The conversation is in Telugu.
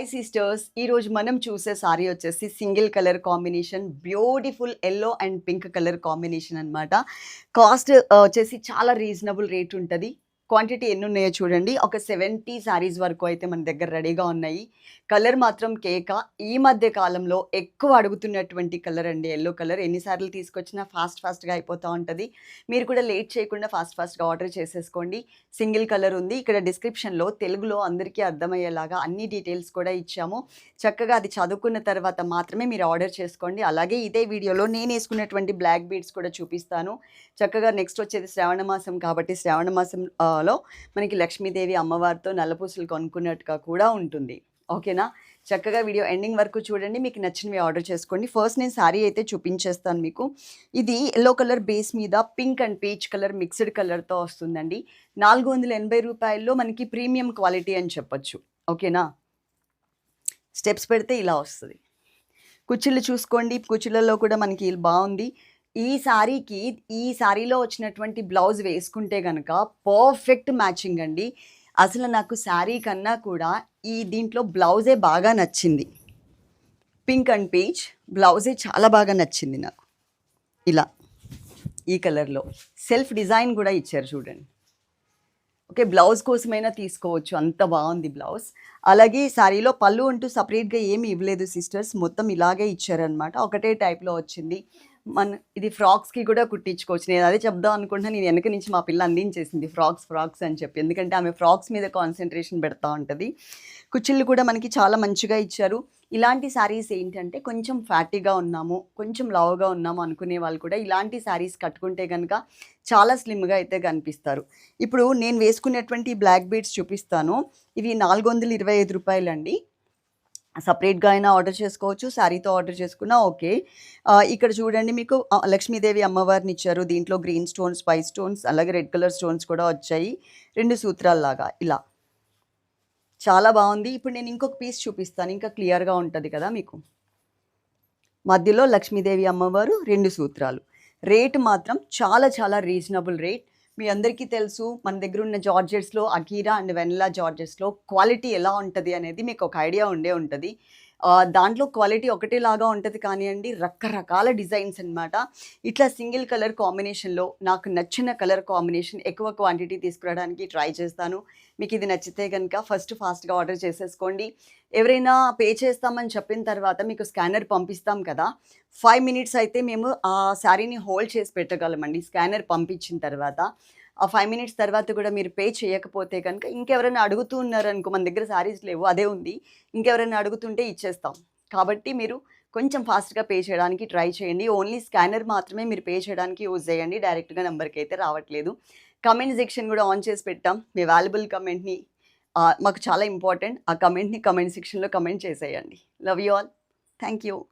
హాయ్ సిస్టర్స్ ఈరోజు మనం చూసే సారీ వచ్చేసి single colour combination beautiful yellow and pink colour combination అన్నమాట. కాస్ట్ వచ్చేసి చాలా రీజనబుల్ రేట్ ఉంటుంది. క్వాంటిటీ ఎన్ని ఉన్నాయో చూడండి. ఒక సెవెంటీ శారీస్ వరకు అయితే మన దగ్గర రెడీగా ఉన్నాయి. కలర్ మాత్రం కేక. ఈ మధ్య కాలంలో ఎక్కువ అడుగుతున్నటువంటి కలర్ అండి. Yellow colour. ఎన్నిసార్లు తీసుకొచ్చినా ఫాస్ట్ ఫాస్ట్గా అయిపోతూ ఉంటుంది. మీరు కూడా లేట్ చేయకుండా ఫాస్ట్ ఫాస్ట్గా ఆర్డర్ చేసేసుకోండి. సింగిల్ కలర్ ఉంది. ఇక్కడ డిస్క్రిప్షన్లో తెలుగులో అందరికీ అర్థమయ్యేలాగా అన్ని డీటెయిల్స్ కూడా ఇచ్చాము. చక్కగా అది చదువుకున్న తర్వాత మాత్రమే మీరు ఆర్డర్ చేసుకోండి. అలాగే ఇదే వీడియోలో నేను వేసుకున్నటువంటి బ్లాక్ బీడ్స్ కూడా చూపిస్తాను. చక్కగా నెక్స్ట్ వచ్చేది శ్రావణ మాసం కాబట్టి శ్రావణ మాసం ఆ, మనకి లక్ష్మీదేవి అమ్మవారితో నల్లపూసలు కొనుక్కున్నట్టుగా కూడా ఉంటుంది. ఓకేనా? చక్కగా వీడియో ఎండింగ్ వరకు చూడండి. మీకు నచ్చినవి ఆర్డర్ చేసుకోండి. ఫస్ట్ నేను శారీ అయితే చూపించేస్తాను మీకు. ఇది ఎల్లో కలర్ బేస్ మీద pink and peach colour mixed కలర్తో వస్తుందండి. నాలుగు వందల ఎనభై రూపాయల్లో మనకి ప్రీమియం క్వాలిటీ అని చెప్పొచ్చు. ఓకేనా? స్టెప్స్ పెడితే ఇలా వస్తుంది. కుర్చీలు చూసుకోండి. కుర్చీలలో కూడా మనకి ఇది బాగుంది. ఈ శారీకి ఈ శారీలో వచ్చినటువంటి బ్లౌజ్ వేసుకుంటే కనుక పర్ఫెక్ట్ మ్యాచింగ్ అండి. అసలు నాకు శారీ కన్నా కూడా ఈ దీంట్లో బ్లౌజే బాగా నచ్చింది. పింక్ అండ్ పీచ్ బ్లౌజే చాలా బాగా నచ్చింది నాకు. ఇలా ఈ కలర్లో. సెల్ఫ్ డిజైన్ కూడా ఇచ్చారు చూడండి. ఓకే బ్లౌజ్ కోసమైనా తీసుకోవచ్చు. అంత బాగుంది బ్లౌజ్. అలాగే శారీలో పళ్ళు అంటూ సపరేట్గా ఏమి ఇవ్వలేదు సిస్టర్స్ మొత్తం ఇలాగే ఇచ్చారనమాట ఒకటే టైప్లో వచ్చింది. మన ఇది ఫ్రాక్స్కి కూడా కుట్టించుకోవచ్చు. నేను అదే చెప్దాం అనుకుంటున్నా నేను వెనక నుంచి మా పిల్ల అందించేసింది ఫ్రాక్స్ ఫ్రాక్స్ అని చెప్పి. ఎందుకంటే ఆమె ఫ్రాక్స్ మీద కాన్సన్ట్రేషన్ పెడతా ఉంటుంది. కుచ్చిళ్ళు కూడా మనకి చాలా మంచిగా ఇచ్చారు. ఇలాంటి శారీస్ ఏంటంటే కొంచెం ఫ్యాటీగా ఉన్నాము కొంచెం లావుగా ఉన్నాము అనుకునే వాళ్ళు కూడా ఇలాంటి శారీస్ కట్టుకుంటే కనుక చాలా స్లిమ్గా అయితే కనిపిస్తారు. ఇప్పుడు నేను వేసుకునేటువంటి బ్లాక్ బీడ్స్ చూపిస్తాను. ఇవి నాలుగు వందల ఇరవై ఐదు రూపాయలు అండి సపరేట్గా అయినా ఆర్డర్ చేసుకోవచ్చు శారీతో ఆర్డర్ చేసుకున్నా ఓకే. ఇక్కడ చూడండి మీకు లక్ష్మీదేవి అమ్మవారిని ఇచ్చారు. దీంట్లో గ్రీన్ స్టోన్స్ వైట్ స్టోన్స్ అలాగే రెడ్ కలర్ స్టోన్స్ కూడా వచ్చాయి. రెండు సూత్రాల్లాగా ఇలా. చాలా బాగుంది. ఇప్పుడు నేను ఇంకొక పీస్ చూపిస్తాను. ఇంకా క్లియర్గా ఉంటుంది కదా మీకు. మధ్యలో లక్ష్మీదేవి అమ్మవారు రెండు సూత్రాలు. రేట్ మాత్రం చాలా చాలా రీజనబుల్ రేట్. మీ అందరికీ తెలుసు మన దగ్గర ఉన్న జార్జెట్స్లో అకీరా అండ్ వెనిలా జార్జెట్స్లో క్వాలిటీ ఎలా ఉంటుంది అనేది మీకు ఒక ఐడియా ఉండే ఉంటుంది. దాంట్లో క్వాలిటీ ఒకటేలాగా ఉంటుంది కానివ్వండి రకరకాల డిజైన్స్ అన్నమాట. ఇట్లా సింగిల్ కలర్ కాంబినేషన్లో నాకు నచ్చిన కలర్ కాంబినేషన్ ఎక్కువ క్వాంటిటీ తీసుకురావడానికి ట్రై చేస్తాను. మీకు ఇది నచ్చితే కనుక ఫస్ట్ ఫాస్ట్గా ఆర్డర్ చేసేసుకోండి. ఎవరైనా పే చేస్తామని చెప్పిన తర్వాత మీకు స్కానర్ పంపిస్తాం కదా ఫైవ్ మినిట్స్ అయితే మేము ఆ శారీని హోల్డ్ చేసి పెట్టగలమండి. స్కానర్ పంపించిన తర్వాత ఆ ఫైవ్ మినిట్స్ తర్వాత కూడా మీరు పే చేయకపోతే కనుక ఇంకెవరైనా అడుగుతూ ఉన్నారనుకో మన దగ్గర శారీస్ లేవు అదే ఉంది ఇంకెవరైనా అడుగుతుంటే ఇచ్చేస్తాం. కాబట్టి మీరు కొంచెం ఫాస్ట్గా పే చేయడానికి ట్రై చేయండి. ఓన్లీ స్కానర్ మాత్రమే మీరు పే చేయడానికి యూజ్ చేయండి. డైరెక్ట్గా నెంబర్కి అయితే రావట్లేదు. కమెంట్ సెక్షన్ కూడా ఆన్ చేసి పెట్టాం. మీ వాల్యుబుల్ కమెంట్ని మాకు చాలా ఇంపార్టెంట్. ఆ కమెంట్ని కమెంట్ సెక్షన్లో కమెంట్ చేసేయండి. Love you all. Thank you